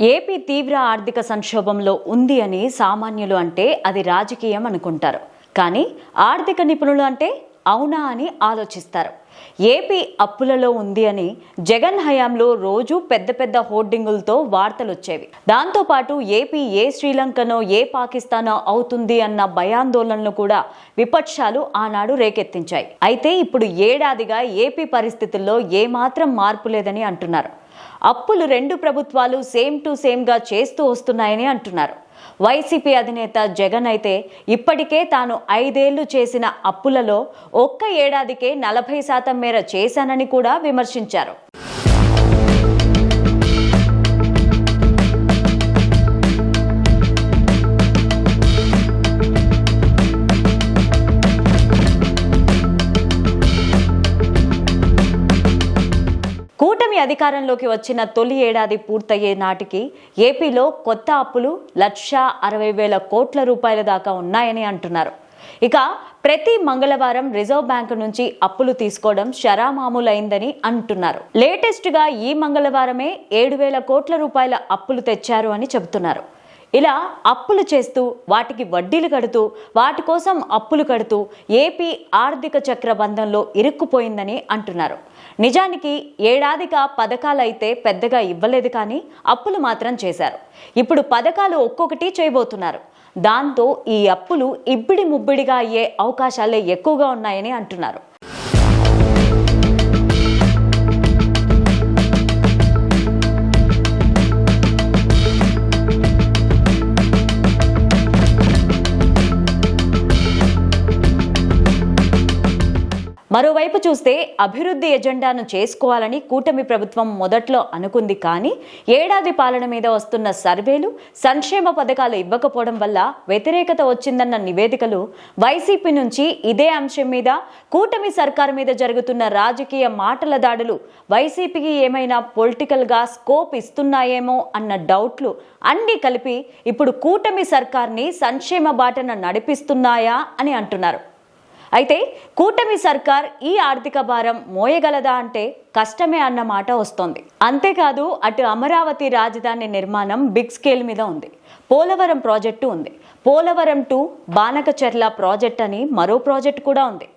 AP తీవ్ర ఆర్థిక సంక్షోభంలో ఉంది అని సామాన్యులు అంటే అది రాజకీయం అనుకుంటారు. కానీ ఆర్థిక నిపుణులు అంటే అవునా అని ఆలోచిస్తారు. ఏపీ అప్పులలో ఉంది అని జగన్ హయాంలో రోజు పెద్ద పెద్ద హోర్డింగులతో వార్తలు వచ్చేవి దాంతోపాటు ఏపీ ఏ శ్రీలంకనో ఏ పాకిస్తానో అవుతుంది అన్న భయాందోళనలు కూడా విపక్షాలు ఆనాడు రేకెత్తించాయి. అయితే ఇప్పుడు ఏడాదిగా ఏపీ పరిస్థితుల్లో ఏమాత్రం మార్పు లేదని అంటున్నారు. అప్పులు రెండు ప్రభుత్వాలు సేమ్ టు సేమ్గా చేస్తూ వస్తున్నాయని అంటున్నారు. వైసీపీ అధినేత జగన్ అయితే ఇప్పటికే తాను ఐదేళ్ళు చేసిన అప్పులలో ఒక్క ఏడాదికే నలభై శాతం మేర చేశానని కూడా విమర్శించారు. కూటమి అధికారంలోకి వచ్చిన తొలి ఏడాది పూర్తయ్యే నాటికి ఏపీలో కొత్త అప్పులు లక్ష అరవై వేల కోట్ల రూపాయల దాకా ఉన్నాయని అంటున్నారు. ఇక ప్రతి మంగళవారం రిజర్వ్ బ్యాంకు నుంచి అప్పులు తీసుకోవడం షరామామూలైందని అంటున్నారు. లేటెస్ట్గా ఈ మంగళవారమే ఏడు వేల కోట్ల రూపాయల అప్పులు తెచ్చారు అని చెబుతున్నారు. ఇలా అప్పులు చేస్తూ వాటికి వడ్డీలు కడుతూ వాటి కోసం అప్పులు కడుతూ ఏపీ ఆర్థిక చక్ర బంధంలో ఇరుక్కుపోయిందని అంటున్నారు. నిజానికి ఏడాదిగా పథకాలు అయితే పెద్దగా ఇవ్వలేదు కానీ అప్పులు మాత్రం చేశారు. ఇప్పుడు పథకాలు ఒక్కొక్కటి చేయబోతున్నారు. దాంతో ఈ అప్పులు ఇబ్బిడి ముబ్బిడిగా అయ్యే అవకాశాలే ఎక్కువగా ఉన్నాయని అంటున్నారు. మరోవైపు చూస్తే అభివృద్ధి ఎజెండాను చేసుకోవాలని కూటమి ప్రభుత్వం మొదట్లో అనుకుంది కానీ ఏడాది పాలన మీద వస్తున్న సర్వేలు సంక్షేమ పథకాలు ఇవ్వకపోవడం వల్ల వ్యతిరేకత వచ్చిందన్న నివేదికలు వైసీపీ నుంచి ఇదే అంశం మీద కూటమి సర్కారు మీద జరుగుతున్న రాజకీయ మాటల దాడులు వైసీపీకి ఏమైనా పొలిటికల్గా స్కోప్ ఇస్తున్నాయేమో అన్న డౌట్లు అన్నీ కలిపి ఇప్పుడు కూటమి సర్కార్ని సంక్షేమ బాటన నడిపిస్తున్నాయా అని అంటున్నారు. అయితే కూటమి సర్కార్ ఈ ఆర్థిక భారం మోయగలదా అంటే కష్టమే అన్న మాట వస్తోంది. అంతేకాదు అటు అమరావతి రాజధాని నిర్మాణం బిగ్ స్కేల్ మీద ఉంది. పోలవరం ప్రాజెక్టు ఉంది. పోలవరం టు బానకచెర్ల ప్రాజెక్ట్ అని మరో ప్రాజెక్ట్ కూడా ఉంది.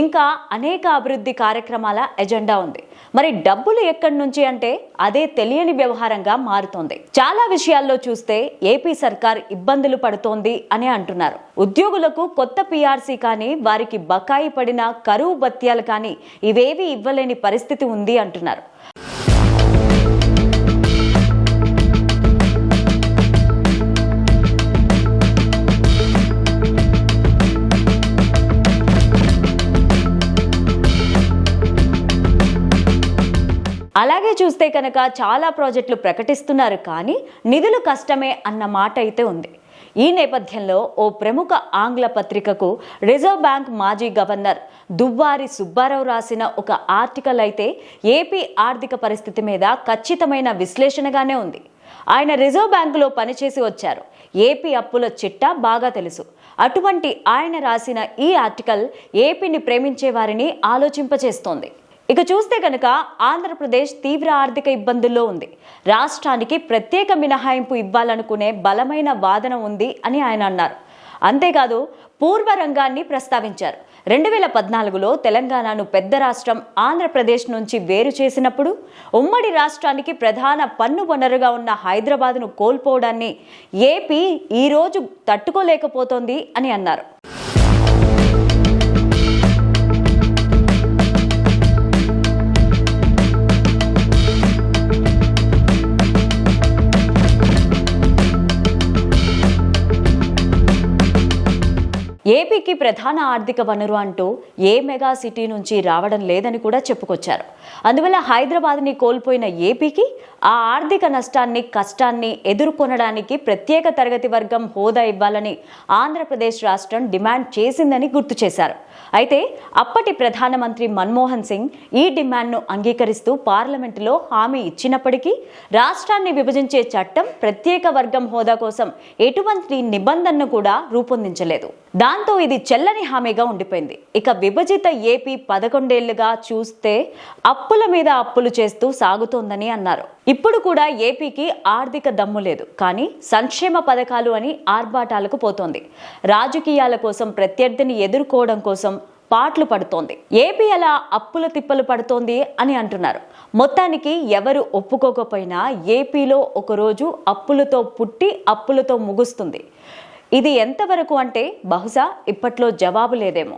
ఇంకా అనేక అభివృద్ధి కార్యక్రమాల ఎజెండా ఉంది. మరి డబ్బులు ఎక్కడి నుంచి అంటే అదే తెలియని వ్యవహారంగా మారుతోంది. చాలా విషయాల్లో చూస్తే ఏపీ సర్కార్ ఇబ్బందులు పడుతోంది అని అంటున్నారు. ఉద్యోగులకు కొత్త పీఆర్సీ కానీ వారికి బకాయి పడిన కరువు భత్యాలు కానీ ఇవేవి ఇవ్వలేని పరిస్థితి ఉంది అంటున్నారు. అలాగే చూస్తే కనుక చాలా ప్రాజెక్టులు ప్రకటిస్తున్నారు కానీ నిధులు కష్టమే అన్న మాట అయితే ఉంది. ఈ నేపథ్యంలో ఓ ప్రముఖ ఆంగ్ల పత్రికకు రిజర్వ్ బ్యాంక్ మాజీ గవర్నర్ దువ్వారి సుబ్బారావు రాసిన ఒక ఆర్టికల్ అయితే ఏపీ ఆర్థిక పరిస్థితి మీద ఖచ్చితమైన విశ్లేషణగానే ఉంది. ఆయన రిజర్వ్ బ్యాంకులో పనిచేసి వచ్చారు. ఏపీ అప్పుల చిట్టా బాగా తెలుసు. అటువంటి ఆయన రాసిన ఈ ఆర్టికల్ ఏపీని ప్రేమించే వారిని ఆలోచింపచేస్తోంది ఇక చూస్తే కనుక ఆంధ్రప్రదేశ్ తీవ్ర ఆర్థిక ఇబ్బందుల్లో ఉంది. రాష్ట్రానికి ప్రత్యేక మినహాయింపు ఇవ్వాలనుకునే బలమైన వాదన ఉంది అని ఆయన అన్నారు. అంతేకాదు పూర్వ రంగాన్ని ప్రస్తావించారు. రెండు వేల పద్నాలుగులో తెలంగాణను పెద్ద రాష్ట్రం ఆంధ్రప్రదేశ్ నుంచి వేరు చేసినప్పుడు ఉమ్మడి రాష్ట్రానికి ప్రధాన పన్ను వనరుగా ఉన్న హైదరాబాద్ను కోల్పోవడాన్ని ఏపీ ఈరోజు తట్టుకోలేకపోతోంది అని అన్నారు. ఏపీకి ప్రధాన ఆర్థిక వనరు అంటూ ఏ మెగా సిటీ నుంచి రావడం లేదని కూడా చెప్పుకొచ్చారు. అందువల్ల హైదరాబాద్ని కోల్పోయిన ఏపీకి ఆ ఆర్థిక నష్టాన్ని కష్టాన్ని ఎదుర్కొనడానికి ప్రత్యేక తరగతి వర్గం హోదా ఇవ్వాలని ఆంధ్రప్రదేశ్ రాష్ట్రం డిమాండ్ చేసిందని గుర్తు చేశారు. అయితే అప్పటి ప్రధానమంత్రి మన్మోహన్ సింగ్ ఈ డిమాండ్ను అంగీకరిస్తూ పార్లమెంటులో హామీ ఇచ్చినప్పటికీ రాష్ట్రాన్ని విభజించే చట్టం ప్రత్యేక వర్గం హోదా కోసం ఎటువంటి నిబంధనను కూడా రూపొందించలేదు. దాంతో ఇది చెల్లని హామీగా ఉండిపోయింది. ఇక విభజిత ఏపీ పదకొండేళ్ళుగా చూస్తే అప్పుల మీద అప్పులు చేస్తూ సాగుతోందని అన్నారు. ఇప్పుడు కూడా ఏపీకి ఆర్థిక దమ్ము లేదు. కానీ సంక్షేమ పథకాలు అని ఆర్భాటాలకు పోతోంది. రాజకీయాల కోసం ప్రత్యర్థిని ఎదుర్కోవడం కోసం పాటలు పడుతోంది. ఏపీ అలా అప్పుల తిప్పలు పడుతోంది అని అంటున్నారు. మొత్తానికి ఎవరు ఒప్పుకోకపోయినా ఏపీలో ఒకరోజు అప్పులతో పుట్టి అప్పులతో ముగుస్తుంది. ఇది ఎంతవరకు అంటే బహుశా ఇప్పట్లో జవాబు లేదేమో.